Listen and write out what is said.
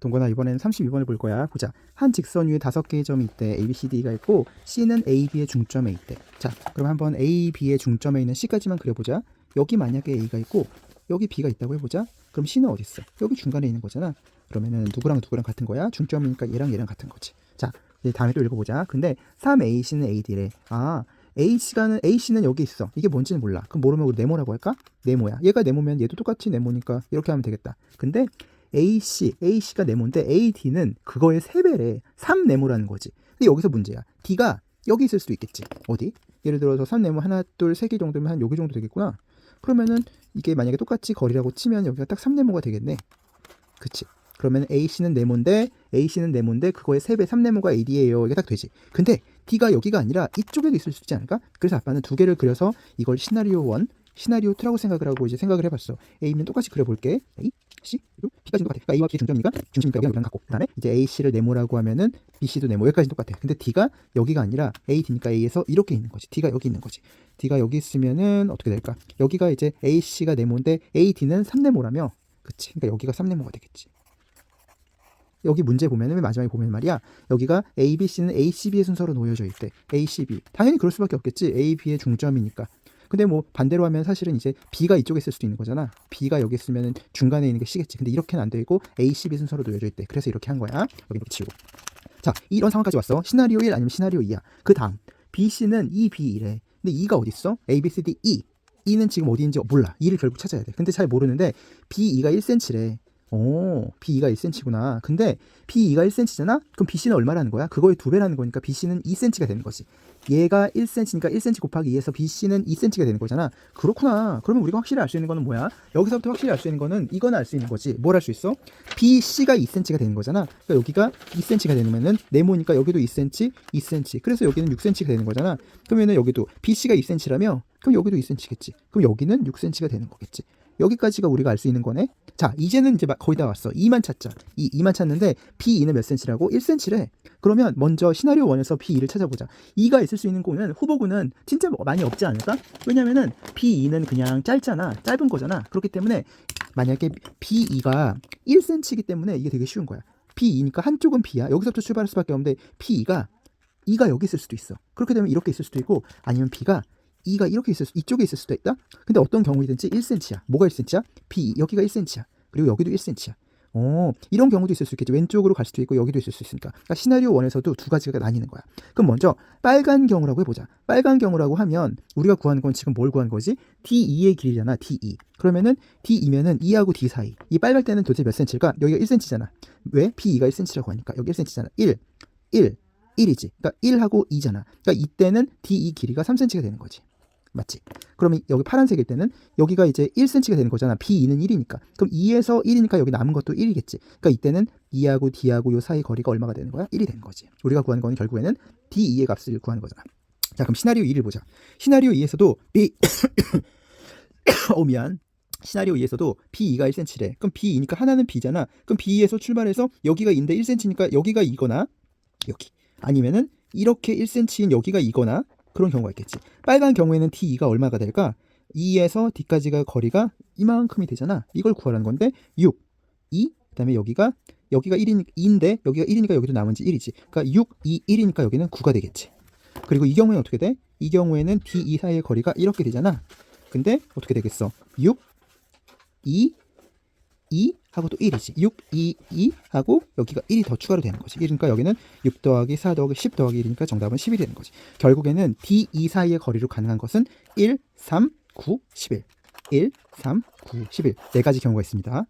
동건아 이번에는 32번을 볼 거야. 보자. 한 직선 위에 다섯 개의 점이 있대. A, B, C, D가 있고 C는 A, B의 중점에 있대. 자, 그럼 한번 A, B의 중점에 있는 C까지만 그려보자. 여기 만약에 A가 있고 여기 B가 있다고 해보자. 그럼 C는 어디 있어? 여기 중간에 있는 거잖아. 그러면은 누구랑 누구랑 같은 거야? 중점이니까 얘랑 얘랑 같은 거지. 자, 이제 다음에 또 읽어보자. 근데 3AC는 AD래. 아, A씨가는 A씨는 여기 있어. 이게 뭔지는 몰라. 그럼 모르면 우리 네모라고 할까? 네모야. 얘가 네모면 얘도 똑같이 네모니까 이렇게 하면 되겠다. 근데 AC, AC가 네모인데 AD는 그거의 3배래. 3네모라는 거지. 근데 여기서 문제야. D가 여기 있을 수도 있겠지. 어디? 예를 들어서 3네모 하나, 둘, 세 개 정도면 한 여기 정도 되겠구나. 그러면은 이게 만약에 똑같이 거리라고 치면 여기가 딱 3네모가 되겠네. 그치? 그러면 AC는 네모인데 AC는 네모인데 그거의 3배 3네모가 AD예요. 이게 딱 되지. 근데 D가 여기가 아니라 이쪽에도 있을 수 있지 않을까? 그래서 아빠는 두 개를 그려서 이걸 시나리오 1, 시나리오 2라고 생각을 하고 이제 생각을 해봤어. A면 똑같이 그려볼게. A, C, B까지는 똑같아. 그러니까 A와 B의 중점이니까 중심이니까 여기랑 같고 그 다음에 이제 AC를 네모라고 하면은 BC도 네모 여기까지 똑같아. 근데 D가 여기가 아니라 A, D니까 A에서 이렇게 있는 거지. D가 여기 있는 거지. D가 여기 있으면은 어떻게 될까? 여기가 이제 AC가 네모인데 AD는 3네모라며. 그치? 그러니까 여기가 3네모가 되겠지. 여기 문제 보면은 맨 마지막에 보면 말이야. 여기가 A, B, C는 A, C, B의 순서로 놓여져 있대. A, C, B. 당연히 그럴 수밖에 없겠지. A, B의 중점이니까. 근데 뭐 반대로 하면 사실은 이제 B가 이쪽에 있을 수도 있는 거잖아. B가 여기 있으면은 중간에 있는 게 C겠지. 근데 이렇게는 안 되고 A, C, B 순서로 놓여져 있대. 그래서 이렇게 한 거야. 여기 이렇게 치우고. 자, 이런 상황까지 왔어. 시나리오 1 아니면 시나리오 2야. 그 다음 B, C는 E, B, 1래. 근데 E가 어디 있어? A, B, C, D, E. E는 지금 어디인지 몰라. E를 결국 찾아야 돼. 근데 잘 모르는데 B, E가 1cm래. 오, B2가 1cm구나. 근데 B2가 1cm잖아? 그럼 BC는 얼마라는 거야? 그거의 두 배라는 거니까 BC는 2cm가 되는 거지. 얘가 1cm니까 1cm 곱하기 2에서 BC는 2cm가 되는 거잖아. 그렇구나. 그러면 우리가 확실히 알 수 있는 거는 뭐야? 여기서부터 확실히 알 수 있는 거는 이거는 알수 있는 거지. 뭘 알 수 있어? BC가 2cm가 되는 거잖아. 그러니까 여기가 2cm가 되면은 네모니까 여기도 2cm, 2cm. 그래서 여기는 6cm가 되는 거잖아. 그러면은 여기도 BC가 2cm라며? 그럼 여기도 2cm겠지. 그럼 여기는 6cm가 되는 거겠지. 여기까지가 우리가 알 수 있는 거네. 자, 이제는 이제 막 거의 다 왔어. 2만 찾자. 이 2만 찾는데 P2는 몇 cm라고? 1cm래. 그러면 먼저 시나리오 1에서 P2를 찾아보자. 2가 있을 수 있는 거는 후보군은 진짜 뭐 많이 없지 않을까? 왜냐면은 P2는 그냥 짧잖아. 짧은 거잖아. 그렇기 때문에 만약에 P2가 1cm이기 때문에 이게 되게 쉬운 거야. P2니까 한쪽은 B야. 여기서부터 출발할 수밖에 없는데 P2가 2가 여기 있을 수도 있어. 그렇게 되면 이렇게 있을 수도 있고 아니면 B가 2가 이렇게 있을 수, 이쪽에 있을 수도 있다. 근데 어떤 경우이든지 1cm야. 뭐가 1cm야? B 여기가 1cm야. 그리고 여기도 1cm야. 어, 이런 경우도 있을 수 있겠지. 왼쪽으로 갈 수도 있고 여기도 있을 수 있으니까. 그러니까 시나리오 1에서도 두 가지가 나뉘는 거야. 그럼 먼저 빨간 경우라고 해보자. 빨간 경우라고 하면 우리가 구하는 건 지금 뭘 구하는 거지? D2의 길이잖아. D2. 그러면은 D2면은 2하고 D 사이. 이 빨갈 때는 도대체 몇 cm일까? 여기가 1cm잖아. 왜? B2가 1cm라고 하니까. 여기 1cm잖아. 1, 1, 1이지. 그러니까 1하고 2잖아. 그러니까 이때는 D2 길이가 3cm가 되는 거지. 맞지? 그러면 여기 파란색일 때는 여기가 이제 1cm가 되는 거잖아. B2는 1이니까. 그럼 2에서 1이니까 여기 남은 것도 1이겠지. 그러니까 이때는 2하고 D하고 요 사이 거리가 얼마가 되는 거야? 1이 되는 거지. 우리가 구하는 거는 결국에는 D2의 값을 구하는 거잖아. 자, 그럼 시나리오 2를 보자. 시나리오 2에서도 B 어 미안. 시나리오 2에서도 B2가 1cm래. 그럼 B2니까 하나는 B잖아. 그럼 B2에서 출발해서 여기가 2인데 1cm니까 여기가 이거나 여기 아니면은 이렇게 1cm인 여기가 이거나 그런 경우가 있겠지. 빨간 경우에는 T2가 얼마가 될까? 2에서 D까지가 거리가 이만큼이 되잖아. 이걸 구하라는 건데 6, 2, 그다음에 여기가 여기가 1인 2인데 여기가 1이니까 여기도 남은 지 1이지. 그러니까 6, 2, 1이니까 여기는 9가 되겠지. 그리고 이 경우에는 어떻게 돼? 이 경우에는 D2 사이의 거리가 이렇게 되잖아. 근데 어떻게 되겠어? 6, 2, 2 하고 또 1이지. 6, 2, 2 하고 여기가 1이 더 추가로 되는 거지. 그러니까 여기는 6 더하기 4 더하기 10 더하기 1이니까 정답은 11이 되는 거지. 결국에는 D, 2 사이의 거리로 가능한 것은 1, 3, 9, 11. 1, 3, 9, 11. 네 가지 경우가 있습니다.